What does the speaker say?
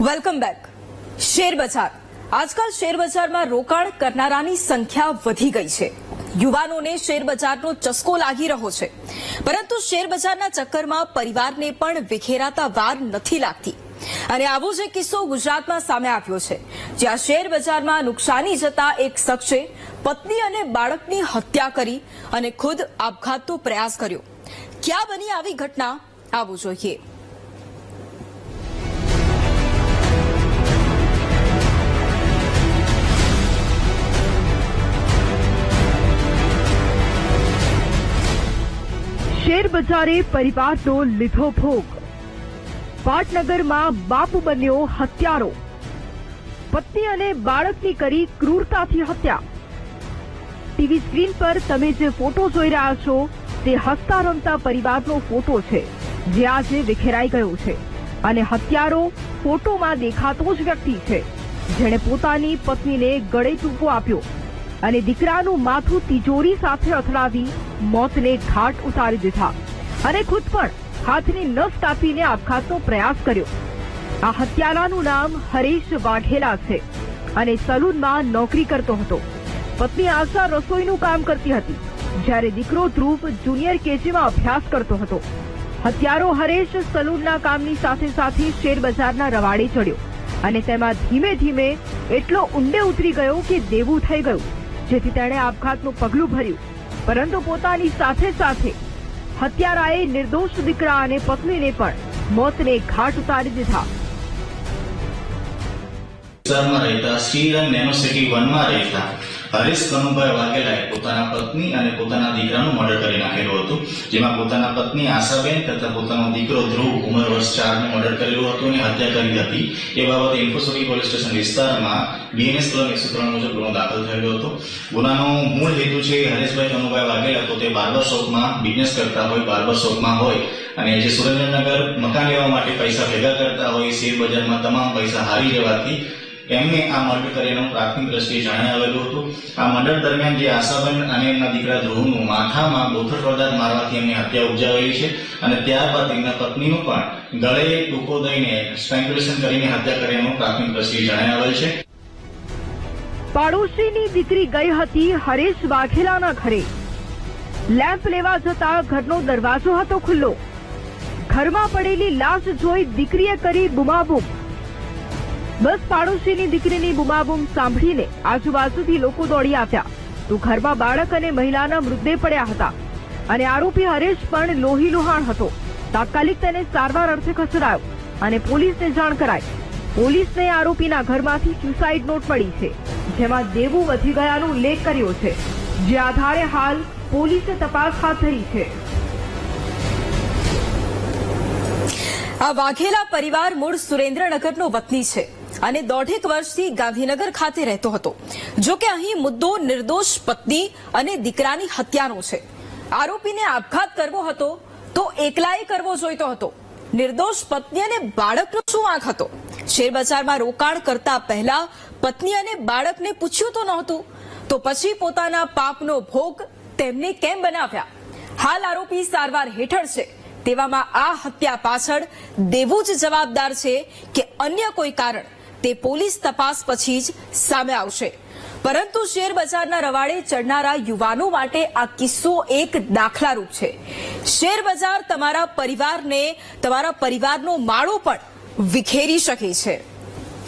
Welcome back share બજાર. આજકાલ share બજારમાં રોકાણ કરનારાની સંખ્યા વધી ગઈ છે. યુવાનોને શેર બજારનો ચસ્કો લાગી રહ્યો છે. પરંતુ શેર બજારના ચક્કરમાં પરિવારને પણ વિખેરાતા વાર નથી લાગતી. અને આવો જ કિસ્સો ગુજરાતમાં સામે આવ્યો છે. જ્યાં શેર બજારમાં નુકસાની જતા એક શખ્સે પત્ની અને બાળકની હત્યા કરી અને ખુદ આપઘાતનો પ્રયાસ કર્યો. ક્યાં બની આવી ઘટના? આવું જોઈએ. શેર બજારે પરિવારનો લીધો ભોગ. પાટનગરમાં બાપ બન્યો હત્યારો. પત્ની અને બાળકની કરી ક્રૂરતાથી હત્યા. ટીવી સ્ક્રીન પર તમે જે ફોટો જોઈ રહ્યા છો, તે હસતા રમતા પરિવારનો ફોટો છે, જે આજે વિખેરાઈ ગયો છે. અને હત્યારો ફોટોમાં દેખાતો જ વ્યક્તિ છે, જેણે પોતાની પત્નીને ગળે ટૂંકો આપ્યો. અને દીકરાનું માથું તિજોરી સાથે અથડાવી મોતને ઘાટ ઉતારી દીધા. અને ખુદ પણ હાથની નસ કાપીને આપઘાતનો પ્રયાસ કર્યો. આ હત્યારાનું નામ હરીશ વાઘેલા છે અને સલૂનમાં નોકરી કરતો હતો. પત્ની આશા રસોઈનું કામ કરતી હતી, જ્યારે દીકરો ધ્રુવ જુનિયર કેજીમાં અભ્યાસ કરતો હતો. હત્યારો હરેશ સલૂનના કામની સાથે સાથે શેરબજારના રવાડે ચડ્યો અને તેમાં ધીમે ધીમે એટલો ઊંડે ઉતરી ગયો કે દેવું થઈ ગયું, જેથી તેણે આપઘાતનું પગલું ભર્યું. પરંતુ પોતાની સાથે સાથે હત્યારાએ નિર્દોષ દીકરા અને પત્નીને પણ મોતને ઘાટ ઉતારી દીધા. રહેતા શ્રીરંગ નેનો સિટી વનમાં રહેતા હરીશ કનુભાઈ વાઘેલાએ પોતાના પત્ની અને પોતાના દીકરાનું મર્ડર કરી નાખેલું હતું, જેમાં પોતાના પત્ની આશાબેન તથા પોતાનો દીકરો ધ્રુવ ઉંમર વર્ષ ચારનું મર્ડર કરેલું હતું અને હત્યા કરી હતી. એ બાબતે ઇન્ફોસિટી પોલીસ સ્ટેશન વિસ્તારમાં બીએનએસ કલમ એકસો ત્રણ મુજબ ગુનો દાખલ થયેલો હતો. ગુનાનો મૂળ હેતુ છે હરેશભાઈ કનુભાઈ વાઘેલા તો તે બાર્બર શોપમાં બિઝનેસ કરતા હોય બાર્બર શોપમાં હોય અને જે સુરેન્દ્રનગર મકાન લેવા માટે પૈસા ભેગા કરતા હોય શેર બજારમાં તમામ પૈસા હારી જવાથી એમને આ મર્ડર કર્યાનું પ્રાથમિક દ્રષ્ટિએ જાણે આવેલું હતું. આ મર્ડર દરમિયાન જે આશાબેન અને એમના દીકરા ધ્રુવનું માથામાં બોથર પદાર્થ મારવાથી એમની હત્યા ઉપજાવેલી છે અને ત્યારબાદ એમના પત્નીનું પણ ગળે ટૂંકો દઈને સ્ટ્રેંગ્યુલેશન કરીને હત્યા કરેલું પ્રાથમિક દ્રષ્ટિએ જાણે આવેલ છે. પાડોશીની દીકરી ગઈ હતી હરેશ વાઘેલાના ઘરે. લેમ્પ લેવા જતા ઘરનો દરવાજો હતો ખુલ્લો. ઘરમાં પડેલી લાશ જોઈ દીકરીએ કરી બુમાબુમ. બસ પાડોશીની દીકરીની બુમાબુમ સાંભળીને આજુબાજુથી લોકો દોડી આવ્યા. તો ઘરમાં બાળક અને મહિલાના મૃતદેહ પડ્યા હતા. અને આરોપી હરેશ પણ લોહી લુહાણ હતો. તાત્કાલિક તેને સારવાર અર્થે ખસેડાયો અને પોલીસને જાણ કરાઈ. પોલીસને આરોપીના ઘરમાંથી સ્યુસાઇડ નોટ મળી છે, જેમાં દેવું વધી ગયાનો ઉલ્લેખ કર્યો છે, જે આધારે હાલ પોલીસે તપાસ હાથ ધરી છે. આ વાઘેલા પરિવાર મૂળ સુરેન્દ્રનગરનો વતની છે. અને દોઢેક વર્ષથી ગાંધીનગર ખાતે રહેતો હતો. જો કે અહીં મુદ્દો નિર્દોષ પત્ની અને દીકરાની હત્યાનો છે. આરોપીને આપઘાત કરવો હતો તો એકલાએ કરવો જોઈતો હતો. નિર્દોષ પત્ની અને બાળકનો શું આંખ હતો? શેરબજારમાં રોકાણ કરતા પહેલા પત્ની અને બાળકને પૂછ્યું તો નહોતું. તો પછી પોતાના પાપનો ભોગ તેમને કેમ બનાવ્યા? હાલ આરોપી સારવાર હેઠળ છે. તેવામાં આ હત્યા પાછળ દેવું જ જવાબદાર છે કે અન્ય કોઈ કારણ? તે પોલીસ તપાસ પછી જ સામે આવશે. પરંતુ શેર બજારના રવાડે ચડનારા યુવાનો માટે આ કિસ્સો એક દાખલારૂપ છે. શેર બજાર તમારા પરિવારને, તમારા પરિવારનો માળો પણ વિખેરી શકે છે.